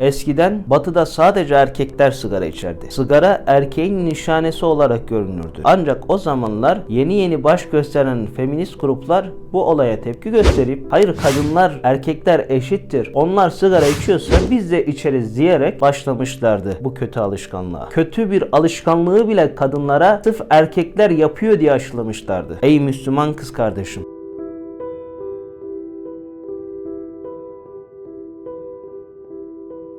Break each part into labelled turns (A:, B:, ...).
A: Eskiden batıda sadece erkekler sigara içerdi. Sigara erkeğin nişanesi olarak görünürdü. Ancak o zamanlar yeni yeni baş gösteren feminist gruplar bu olaya tepki gösterip hayır kadınlar erkekler eşittir. Onlar sigara içiyorsa biz de içeriz diyerek başlamışlardı bu kötü alışkanlığa. Kötü bir alışkanlığı bile kadınlara sırf erkekler yapıyor diye aşılamışlardı. Ey Müslüman kız kardeşim.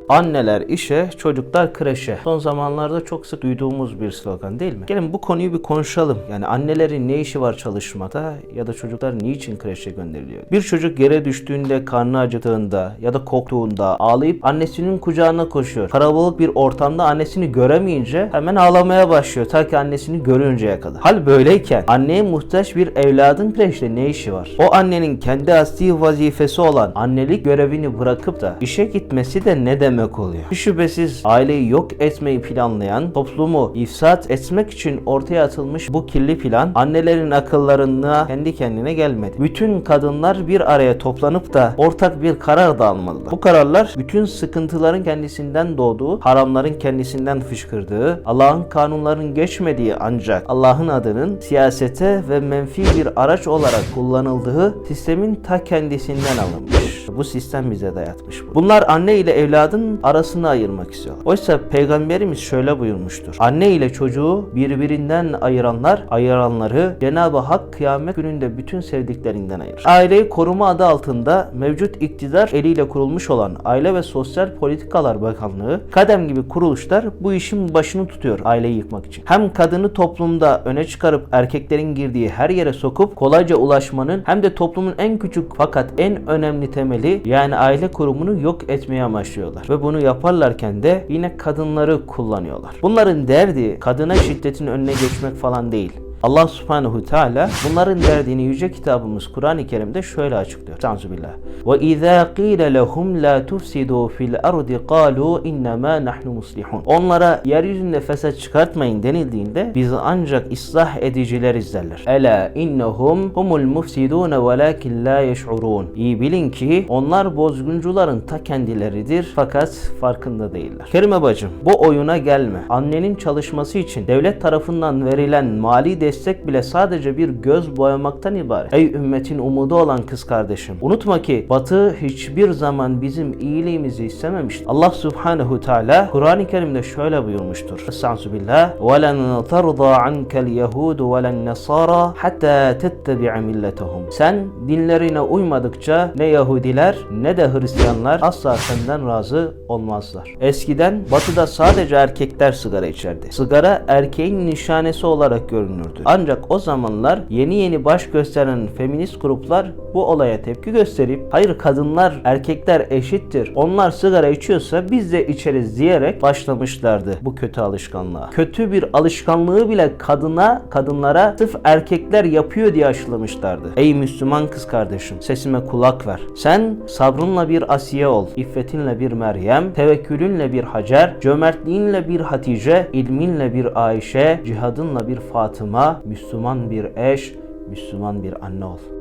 A: Anneler işe, çocuklar kreşe. Son zamanlarda çok sık duyduğumuz bir slogan değil mi? Gelin bu konuyu bir konuşalım. Yani annelerin ne işi var çalışmada ya da çocuklar niçin kreşe gönderiliyor? Bir çocuk yere düştüğünde, karnı acıdığında ya da koktuğunda ağlayıp annesinin kucağına koşuyor. Karabalık bir ortamda annesini göremeyince hemen ağlamaya başlıyor ta ki annesini görünceye kadar. Hal böyleyken anneye muhtaç bir evladın kreşte ne işi var? O annenin kendi asli vazifesi olan annelik görevini bırakıp da işe gitmesi de ne demek oluyor? Şüphesiz aileyi yok etmeyi planlayan, toplumu ifsat etmek için ortaya atılmış bu kirli plan annelerin akıllarına kendi kendine gelmedi. Bütün kadınlar bir araya toplanıp da ortak bir karar da almalılar. Bu kararlar bütün sıkıntıların kendisinden doğduğu, haramların kendisinden fışkırdığı, Allah'ın kanunların geçmediği ancak Allah'ın adının siyasete ve menfi bir araç olarak kullanıldığı sistemin ta kendisinden alınmış. Bu sistem bize dayatmış. bu. Bunlar anne ile evladın arasını ayırmak istiyor. Oysa peygamberimiz şöyle buyurmuştur. Anne ile çocuğu birbirinden ayıranlar, ayıranları Cenab-ı Hak kıyamet gününde bütün sevdiklerinden ayırır. Aileyi koruma adı altında mevcut iktidar eliyle kurulmuş olan Aile ve Sosyal Politikalar Bakanlığı, kadem gibi kuruluşlar bu işin başını tutuyor aileyi yıkmak için. Hem kadını toplumda öne çıkarıp erkeklerin girdiği her yere sokup kolayca ulaşmanın hem de toplumun en küçük fakat en önemli temeli yani aile kurumunu yok etmeye amaçlıyorlar. Ve bunu yaparlarken de yine kadınları kullanıyorlar. Bunların derdi kadına şiddetin önüne geçmek falan değil. Allah subhanehu teala bunların derdini yüce kitabımız Kur'an-ı Kerim'de şöyle açıklıyor. Estağfirullah. Ve izâ qîle lehum la tufsidû fil ardi qâlû innemâ nahnu muslihun. Onlara yeryüzünde fesat çıkartmayın denildiğinde biz ancak ıslah edicileriz derler. Ela innehum humul mufsidûne velâkin la yeş'urûn. İyi bilin ki onlar bozguncuların ta kendileridir fakat farkında değiller. Kerime bacım bu oyuna gelme. Annenin çalışması için devlet tarafından verilen mali destek bile sadece bir göz boyamaktan ibaret. Ey ümmetin umudu olan kız kardeşim. Unutma ki Batı hiçbir zaman bizim iyiliğimizi istememiştir. Allah Subhanahu Teala Kur'an-ı Kerim'de şöyle buyurmuştur. Estağfirullah. وَلَنْ تَرْضَى عَنْكَ الْيَهُودُ وَلَا النَّصَارَى حَتَّى تَتَّبِعَ مِلَّتَهُم Sen dinlerine uymadıkça ne Yahudiler ne de Hristiyanlar asla senden razı olmazlar. Eskiden Batı'da sadece erkekler sigara içerdi. Sigara erkeğin nişanesi olarak görünürdü. Ancak o zamanlar yeni yeni baş gösteren feminist gruplar bu olaya tepki gösterip hayır kadınlar erkekler eşittir. Onlar sigara içiyorsa biz de içeriz diyerek başlamışlardı bu kötü alışkanlığa. Kötü bir alışkanlığı bile kadına, kadınlara sırf erkekler yapıyor diye aşılamışlardı. Ey Müslüman kız kardeşim sesime kulak ver. Sen sabrınla bir Asiye ol, iffetinle bir Meryem, tevekkülünle bir Hacer, cömertliğinle bir Hatice, ilminle bir Ayşe, cihadınla bir Fatıma, Müslüman bir eş, Müslüman bir anne ol.